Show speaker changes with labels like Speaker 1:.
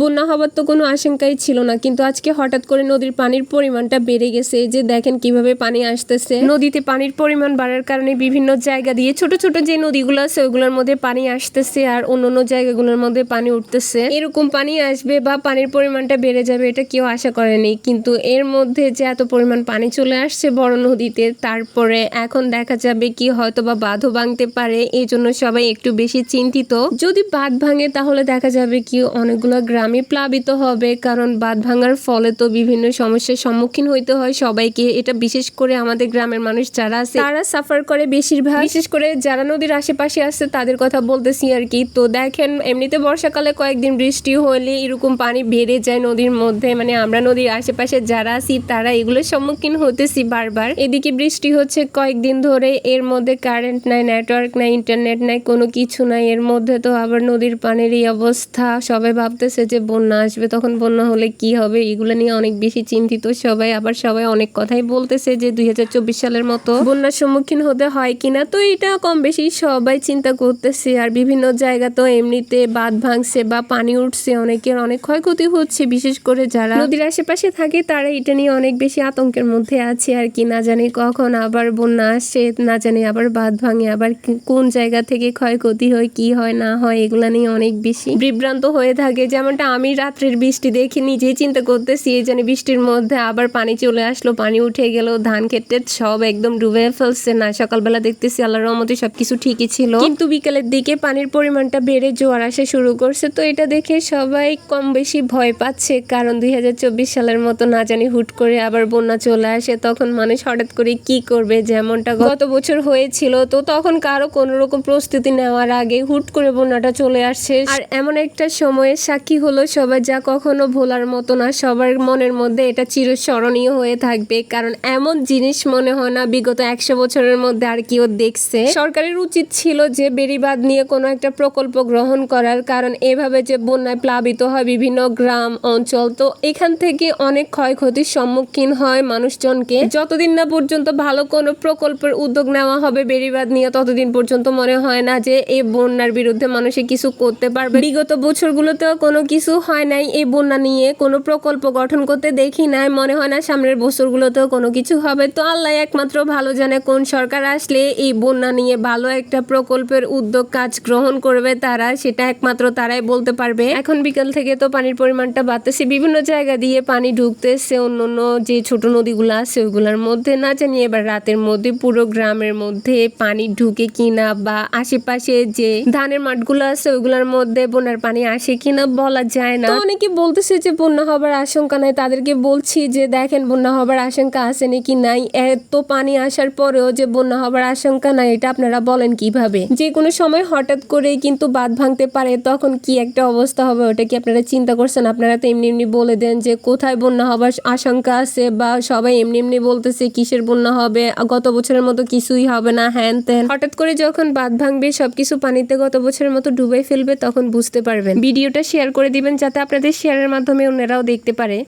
Speaker 1: বন্যা হবার তো কোনো আশঙ্কাই ছিল না, কিন্তু আজকে হঠাৎ করে নদীর পানির পরিমাণটা বেড়ে গেছে। যে দেখেন কীভাবে পানি আসতেছে। নদীতে পানির পরিমাণ বাড়ার কারণে বিভিন্ন জায়গা দিয়ে ছোট ছোট যে নদীগুলো আছে, ওগুলোর মধ্যে পানি আসতেছে আর অন্য অন্য জায়গাগুলোর মধ্যে পানি উঠতেছে। এরকম পানি আসবে বা পানির পরিমাণটা বেড়ে যাবে, এটা কেউ আশা করেনি। কিন্তু এর মধ্যে যে এত পরিমাণ পানি চলে আসছে বড় নদীতে, তারপরে এখন দেখা যাবে কি হয়তো বা বাঁধও ভাঙতে পারে। এই জন্য সবাই একটু বেশি চিন্তিত। যদি বাঁধ ভাঙে, তাহলে দেখা যাবে কি অনেকগুলো গ্রামে প্লাবিত হবে, কারণ বাঁধ ভাঙার ফলে তো বিভিন্ন সমস্যার সম্মুখীন হইতে হয় সবাইকে। এটা বিশেষ করে আমাদের গ্রামের মানুষ যারা আছে, তারা সাফার করে বেশিরভাগ। বিশেষ করে যারা নদীর আশেপাশে আছে, তাদের কথা বলতেছি আর কি। তো দেখেন, এমনিতে বর্ষাকালে কয়েকদিন বৃষ্টি হলে এরকম পানি বেড়ে যায় নদীর মধ্যে। মানে আমরা নদীর আশেপাশে যারা আছি, তারা এগুলোর সম্মুখীন হতেছি বারবার। এদিকে বৃষ্টি হচ্ছে কয়েকদিন ধরে, এর মধ্যে কারেন্ট নাই নেটওয়ার্ক নাই ইন্টারনেট নাই, কোনো কিছু নাই। এর মধ্যে তো আবার নদীর পানির এই অবস্থা। সবাই ভাবতেছে যে বন্যা আসবে, তখন বন্যা হলে কি হবে? এগুলো নিয়ে অনেক বেশি চিন্তিত সবাই। আবার সবাই অনেক কথাই বলতেছে যে দু হাজার চব্বিশ সালের মতো বন্যার সম্মুখীন হতে হয় কিনা। তো এটা কম বেশি সবাই চিন্তা করতেছে। আর বিভিন্ন জায়গা তো এমনিতে বাঁধ ভাঙছে বা পানি উঠছে, অনেকের অনেক ক্ষয়ক্ষতি হচ্ছে। বিশেষ করে যারা নদীর আশেপাশে থাকে, তারা এটা নিয়ে অনেক বেশি আতঙ্কের মধ্যে আছে। আর কি না জানি কখন আবার বন্যা আসে, না জানি আবার বাঁধ ভাঙে, আবার কোন জায়গা থেকে ক্ষয়ক্ষতি হয়, কি হয়, না হয়, এগুলা নিয়ে অনেক বেশি বিভ্রান্ত হয়ে থাকে। যেমনটা আমি রাত্রের বৃষ্টি দেখে নিজেই চিন্তা করতেছি, এই জানি বৃষ্টির মধ্যে আবার পানি চলে আসলো, পানি উঠে গেল, ধান ক্ষেত্রে সব একদম ডুবে ফেলছে। না, সকালবেলা দেখতেছি আল্লাহর রহমতে সবকিছু ঠিকই ছিল। কিন্তু বিকেলের দিকে পানির পরিমাণটা বেড়ে জোয়ার আসা শুরু করছে, তো এটা দেখে সবাই কম বেশি ভয় পাচ্ছে। কারণ দুই হাজার চব্বিশ সালের মতো না জানি হুট করে আবার বন্যা চলে আসে, তখন মানুষ হঠাৎ করে কি করবে যেমনটা গত বছর হয়েছিল, তো তখন কারও কোনো রকম প্রস্তুতি নেওয়ার আগে হুট করে বন্যাটা চলে আসছে। আর এমন একটা সময়ের সাক্ষী হলো সবাই যা কখনো ভোলার মতো না, সবার মনের মধ্যে এটা চিরস্মরণীয় হয়ে থাকবে। কারণ এমন জিনিস মনে হয় না বিগত একশো বছরের মধ্যে আর কেউ দেখছে। সরকারের উচিত ছিল যে বেড়িবাঁধ নিয়ে কোনো একটা প্রকল্প গ্রহণ করার, কারণ এভাবে যে বন্যায় প্লাবিত হয় বিভিন্ন গ্রাম, অঞ্চল, তো এখান থেকে অনেক ক্ষয়ক্ষতির সম্মুখীন হয় মানুষজনকে। যতদিন না পর্যন্ত ভালো কোনো প্রকল্পের উদ্যোগ নেওয়া হবে বেড়িবাঁধ নিয়ে, ততদিন পর্যন্ত মনে হয় না যে এই বন্যার বিরুদ্ধে মানুষে কিছু করতে পারবে। বিগত বছরগুলোতেও কোনো কিছু হয় নাই, এই বন্যা নিয়ে কোনো প্রকল্প গঠন করতে দেখি নাই, মনে হয় না সামনের বছরগুলোতেও কোনো কিছু হবে। তো আল্লাহ একমাত্র ভালো জানে কোন সরকার আসলে এই বন্যা নিয়ে ভালো একটা প্রকল্পের উদ্যোগ কাজ গ্রহণ করবে তারা, সেটা একমাত্র তারাই বলতে পারবে। এখন বিকাল থেকে তো পানির পরিমাণটা বাড়তেছে, বিভিন্ন জায়গা দিয়ে পানি ঢুকতেছে অন্য অন্য যে ছোট নদীগুলো আছে ওইগুলোর মধ্যে। না জানি এবার রাতের মধ্যে পুরো গ্রামের মধ্যে পানি ঢুকে কিনা বা আশেপাশে যে ধানের মাঠগুলো আছে ওইগুলোর মধ্যে বন্যার পানি আসে কিনা বলা যায় না। অনেকে বলতেছে যে বন্যা হবার আশঙ্কা নাই। তাদেরকে বলছি যে দেখেন বন্যা হবার আশঙ্কা আছে নাকি নাই? এত পানি আসার পরেও যে বন্যা হবার আশঙ্কা নাই, এটা আপনারা বলেন কীভাবে? যে কোনো সময় হঠাৎ করেই কিন্তু বাঁধ ভাঙতে পারে, তখন কি একটা অবস্থা হবে ওটা কি আপনারা চিন্তা করছেন? আপনারা তো এমনি এমনি বলে দেন যে কোথায় বন্যা হবার আশঙ্কা আছে বা সবাই এমনি এমনি বলতেছে কিসের বন্যা হবে? গত বছরের মতো কিছুই হবে না, হ্যান ত্যান। হঠাৎ করে যখন বাঁধ ভাঙবে, সবকিছু পানিতে গত বছরের মতো ডুবে ফেলবে, তখন বুঝতে পারবেন। ভিডিওটা শেয়ার করে দিবেন যাতে আপনাদের শেয়ারের মাধ্যমে অন্যরাও দেখতে পারে।